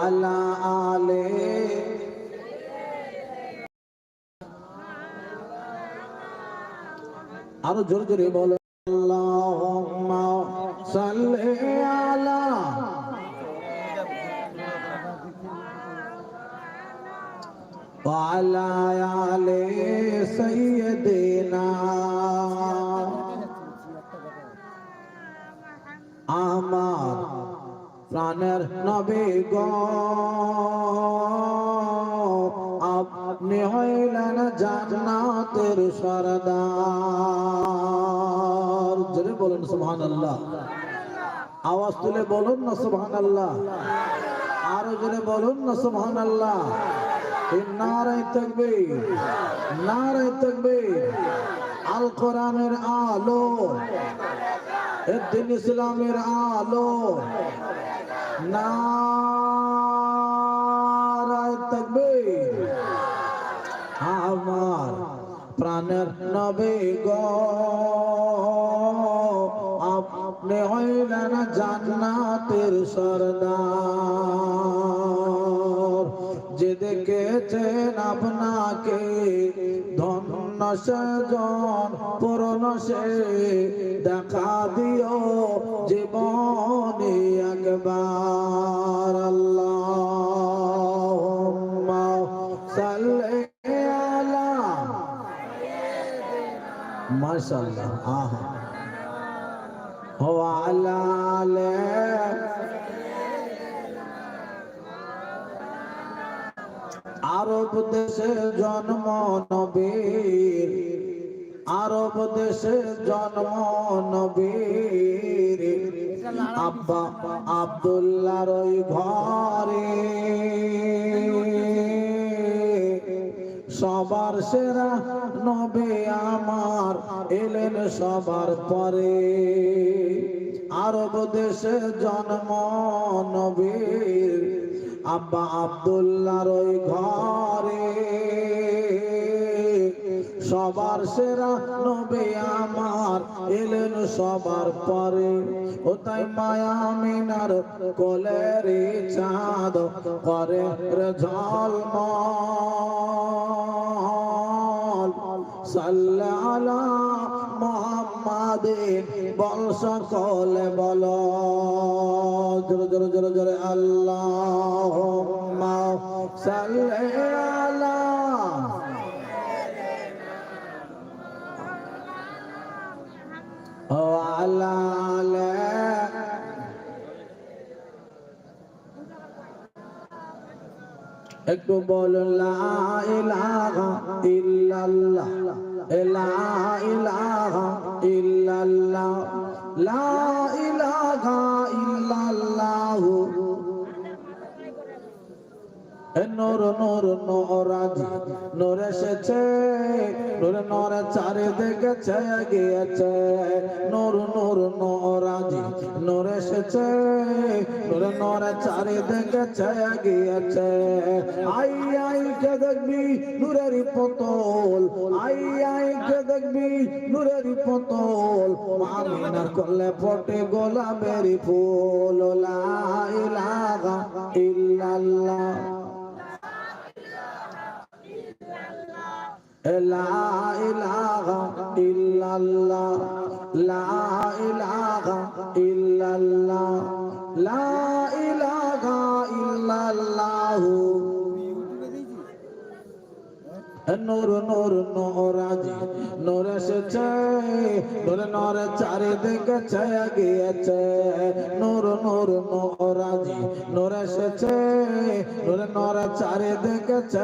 وعلى آله আরো জোরে জোরে বলো আল্লাহুম্মা সাল্লি আলা وعلى آل سيدنا আমার প্রাণের নবী গো। আপনি হইলেন জান্নাতের সরদার। জোরে বলুন, সুবহানাল্লাহ। আওয়াজ তুলে বলুন না, সুবহানাল্লাহ। আরও জোরে বলুন না, সুবহানাল্লাহ। নারায় তাকবীর নারায় তাকবীর। আল কোরআনের আলো ইসলামের আলো। নারায় তাকবীর। আমার প্রাণের নবে গো, আপনি হইলেন জান্নাতের সরদার। যে দেখেছেন আপনাকে, ধন্য সেজন, পূর্ণ সে, দেখা দিও একবার আল্লাহ সাল্লি আলা মাশাআল্লাহ আহা وعلى آله আরব দেশে জন্ম নবীর আরব দেশে জন্ম নবীর আব্বা আব্দুল্লাহর ওই ঘরে। সবার সেরা নবে আমার এলেন সবার পরে। আরব দেশে জন্ম নবীর আব্বা আব্দুল্লাহর ওই ঘরে। সবার সেরা নবে এলেন সবার পরে। ও তাই মায়া মিনার কোলের চাঁদ করে ঝলমল। সাল্লা আলা মোহাম্মদিন বল সকলে বল। জোরে জোরে জোরে জোরে আল্লাহ সাল্লি وعلى آله একটু বলুন লা ইলাহা ইল্লাল্লাহ লা ইলাহা ইল্লাল্লাহ লা ইলাহা ইল্লাল্লাহ নূর নূর নূরাজি নূর এসেছে নূর নূর চারিদিকে ছেয়ে গিয়েছে। নূর নূর নূরাজি নূর এসেছে। নূর নূর চারিদিকে ছেয়ে গিয়েছে। আই আই, কে দেখবি নূরের পতল আই আই, কে দেখবি নূরের পতল মামিনার করলে ফটে গোলাপের ফুল। লা ইলাহা ইল্লাল্লাহ। لا إله إلا الله لا إله إلا الله لا إله إلا الله নূর নূর নূরাজি নূর এসেছে নূর নূর চারিদিকে ছায়া গিয়েছে নূর নূর নূরাজি নূর এসেছে নূর নূর চারিদিকে